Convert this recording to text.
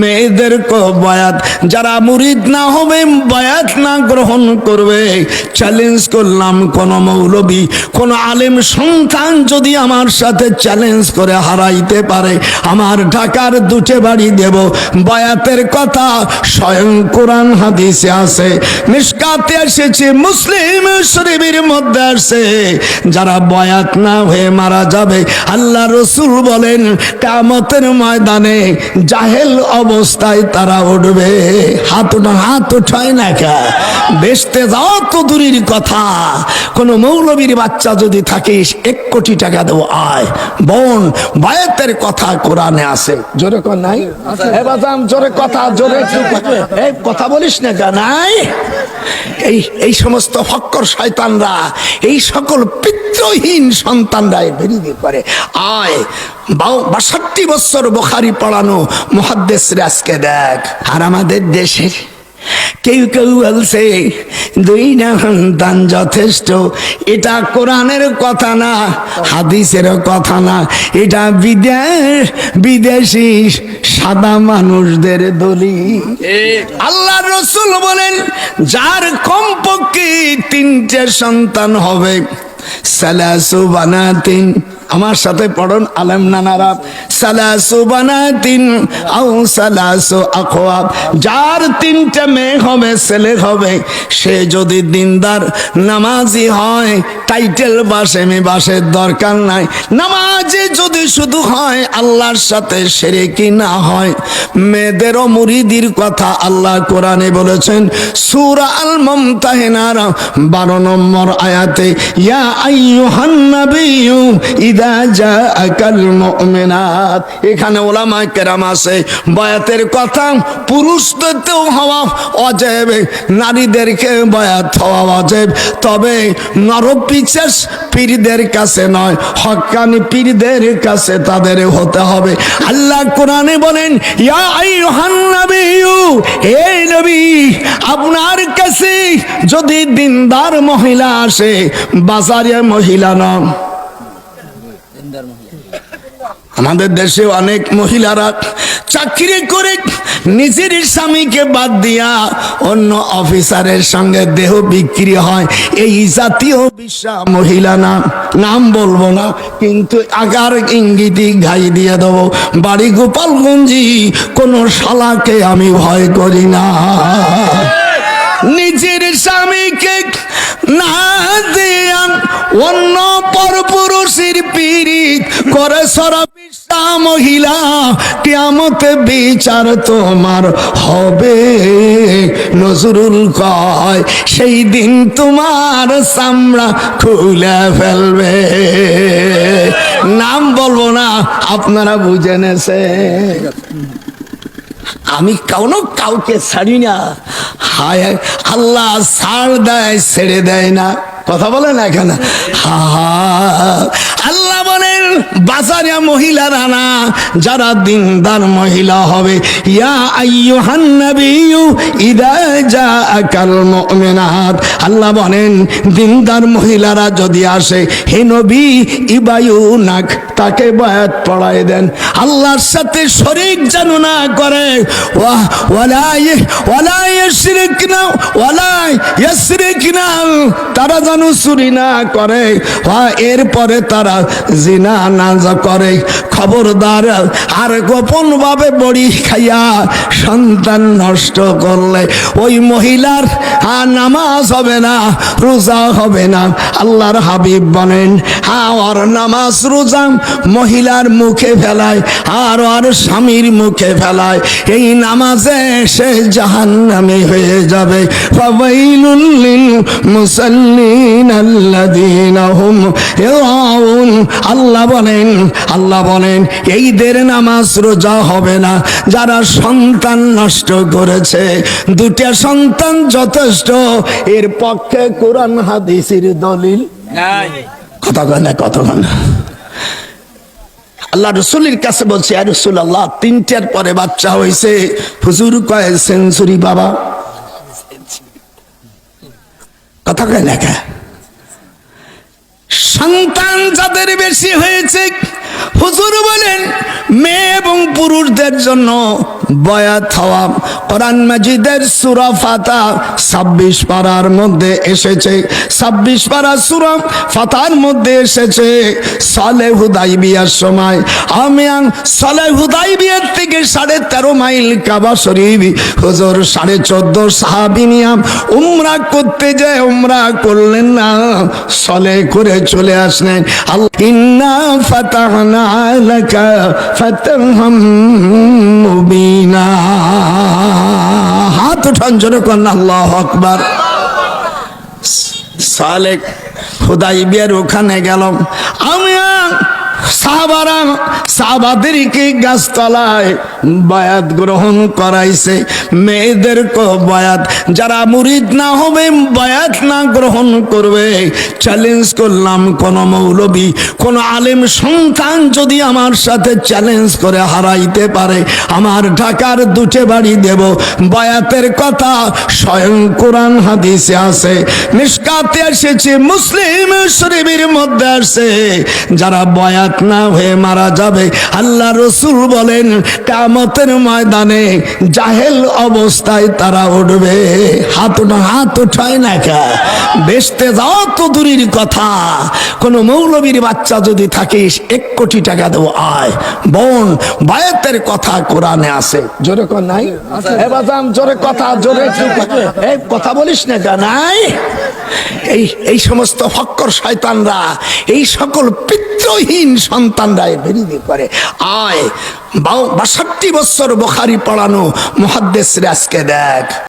মেয়েদের বয়াত। যারা মুরিদ না হবে, বয়াত না গ্রহণ করবে। চ্যালেঞ্জ করলাম কোন মৌলবী, কোন আলেম সন্তান যদি আমার সাথে চ্যালেঞ্জ করে হারাইতে পারে, আমার ঢাকার দুটে বাড়ি দেব। বয়াতের কথা স্বয়ং কোরআন হাদিসে আছে। মিসকাতে এসেছে, মুসলিম শরীফের মধ্যে আসে। যারা বয়াত না হয়ে মারা যাবে, আল্লাহ রসুল বলেন, কামতের ময়দানে জাহেল অবস্থায় তারা উঠবে। হাত উঠা হাত উঠায় না কা? বেসতে যাও তো দূরের কথা। কোন মৌলবীর বাচ্চা যদি থাকিস, এক কোটি টাকা দেবো, আয়। বোন, বায়াতের কথা কোরআনে আছে। জোরে কর, নাই? এ বাদাম জোরে কথা, জোরে এই কথা বলিস না কা? নাই? এই এই সমস্ত ফক্কর শয়তানরা, এই সকল পিত্রহীন সন্তানরা বেরিয়ে করে আয় বাষট্টি বছর বোখারি পড়ানো মহাদ্দেশরে আজকে দেখ। আর আমাদের দেশে কেউ কেউ বলছে, দুই না সন্তান যথেষ্ট। এটা কোরআনের কথা না, হাদিসের কথা না। এটা বিদেশ, বিদেশি সাদা মানুষদের দলি আল্লাহ রসুল বলেন, যার কমপক্ষে তিনটে সন্তান হবে, সালাসু বানাতিন। আমার সাথে পড়ুন আলেম নানারা। সালাসু বানাতিন আও সালাসু আখওয়াব। যার তিনটে মেয়ে হবে, ছেলে হবে, সে যদি দিনদার নামাজি হয় টাইটেল বাসে মে বাসের দরকার নাই। নামাজে যদি শুধু হয়, আল্লাহর সাথে সেরে কি না হয়। মেয়েদেরও মুরিদির কথা আল্লাহ কোরআনে বলেছেন, সূরা আল মুমতাহিনার 12 নম্বর আয়াতে, ইয়া আইয়ুহান নাবিয়্যু ইদা এখানে ওলামায়ে কেরাম আছে। বয়াতের কথা পুরুষদেরতেও হওয়া অজেব, নারীদেরকে বয়াত হওয়া অজেব। তবে নরপিচাস পীরদের কাছে নয় হক্কানি পীরদের কাছে তাদের হতে হবে। আল্লাহ কোরআনে বলেন, ইয়া আইয়ুহান নাবিয়্যু হে নবী, আপনার কাছে যদি দিনদার মহিলা আসে, বাজারে মহিলা নন। আমাদের দেশে অনেক মহিলারা চাকরি করে নিজের স্বামীকে বাদ দিয়া অন্য অফিসারের সঙ্গে দেহ বিক্রি হয়। এই জাতীয় বিশ্বা মহিলা না, নাম বলব না, কিন্তু আগার ইঙ্গিতি ঘাই দিয়ে দেবো। বাড়ি গোপালগঞ্জি কোনো শালাকে আমি ভয় করি না। নিজের স্বামীকে না দিয়া অন্য পরপুরুষের পীড়িত করে মহিলা কেমতে বিচার তোমার হবে। নজরুল কয়, সেই দিন তোমার চামড়া খুলে ফেলবে। নাম বলব না, আপনারা বুঝে নেছে আমি কোনো কাউকে ছাড়ি না। হায়, আল্লাহ ছাড় দেয়, ছেড়ে দেয় না। কথা বলে না এখানে হা। আল্লাহ বলেন বাজারে মহিলারা না, যারা দিনদার মহিলা হবে। ইয়া আইয়ুহান নাবিয়্যু ইদা জাআকাল মুমিনাত। আল্লাহ বলেন, দিনদার মহিলারা যদি আসে, হে নবী, ইবায়ুনাক, তাকে বায়াত পড়ায় দেন। আল্লাহর সাথে শরীক যেন না করে। ওয়া ওয়ালা ওয়ালা ইশরিকনা ওয়ালা ইশরিকনা তারা যেন চুরি না করে এরপরে তারা জিনা না করে। খবরদার, আর গোপন ভাবে বড়ি খাইয়া সন্তান নষ্ট করলে ওই মহিলার আর নামাজ হবে না, রোজা হবে না। আল্লাহর হাবিব বলেন হ্যাঁ ওর নামাজ, রোজা মহিলার মুখে ফেলায়, আর ওর স্বামীর মুখে ফেলায়। এই নামাজে সে জাহান্নামে হয়ে যাবে। মুসাল্লিন হুম ইরাউন। আল্লাহ বলেন আল্লাহ বলেন এইদের নামাজ রোজা হবে না। যারা সন্তান নষ্ট করেছে দুটা সন্তান যথেষ্ট। এর পক্ষে কোরআন হাদিসের দলিল কথা কয় আল্লাহ রসুলের কাছে বলছে আর রসুল আল্লাহ তিনটার পরে বাচ্চা হয়েছে। হুজুর কয় সেঞ্চুরি বাবা। কথা কয় লেখা সন্তান যাদের বেশি হয়েছে হুজুর বলেন, মেয়ে এবং পুরুষদের জন্য বয়াত হওয়া। কোরআন মাজিদের সুরা ফাতা ছাব্বিশ পাড়ার মধ্যে এসেছে। ছাব্বিশ পাড়া সুরা ফাতার মধ্যে এসেছে, সালে হুদাই বিয়ার সময়। আমি সালে হুদাই বিয়ার থেকে সাড়ে তেরো মাইল কাবা শরীফ, হুজুর সাড়ে চোদ্দ সাহাবিনিয়াম উমরা করতে যায়, উমরা করলেন না, সলে করে চলে আসলেন। আল্লাহ, ইন্না ফাতাহনা লাকা ফাতাহাম মুবিনা হাত উঠান, জোরে কন্যা আল্লাহ আকবার। সালেক, খুদাই বিয়ার ওখানে গেলাম আমি সাহাবারা সাহাবাদেরকে গাছতলায় বায়াত গ্রহণ করাইছে। মেয়েদের বায়াত। যারা মুরিদ না হবে, বায়াত না গ্রহণ করবে। চ্যালেঞ্জ করলাম, কোন মৌলবী, কোন আলেম সন্তান যদি আমার সাথে চ্যালেঞ্জ করে হারাইতে পারে, আমার ঢাকার দুটে বাড়ি দেব। বায়াতের কথা স্বয়ং কোরআন হাদিসে আছে। মিসকাতে এসেছে, মুসলিম শরীফের মধ্যে আসে। যারা বয়াত না হয়ে মারা যাবে। আল্লাহ রসুল বলেন কামতের ময়দানে জাহেল অবস্থায় তারা উঠবে। হাত ওঠা হাত ওঠায় না কা? বেসতে যাও তো দূরের কথা। কোন মৌলবীর বাচ্চা যদি থাকিস, এক কোটি টাকা দেবো, আয়। বোন, বায়াতের কথা কোরআনে আছে। জোরে নাই? জোরে কথা জোরে কথা বলিস না কা? নাই? এই এই সমস্ত ফক্কর শয়তানরা, এই সকল পিত্রহীন সন্তানরা বেরিয়ে করে আয় বাষট্টি বছর বখারি পড়ানো মহাদ্দেশ আজকে দেখ।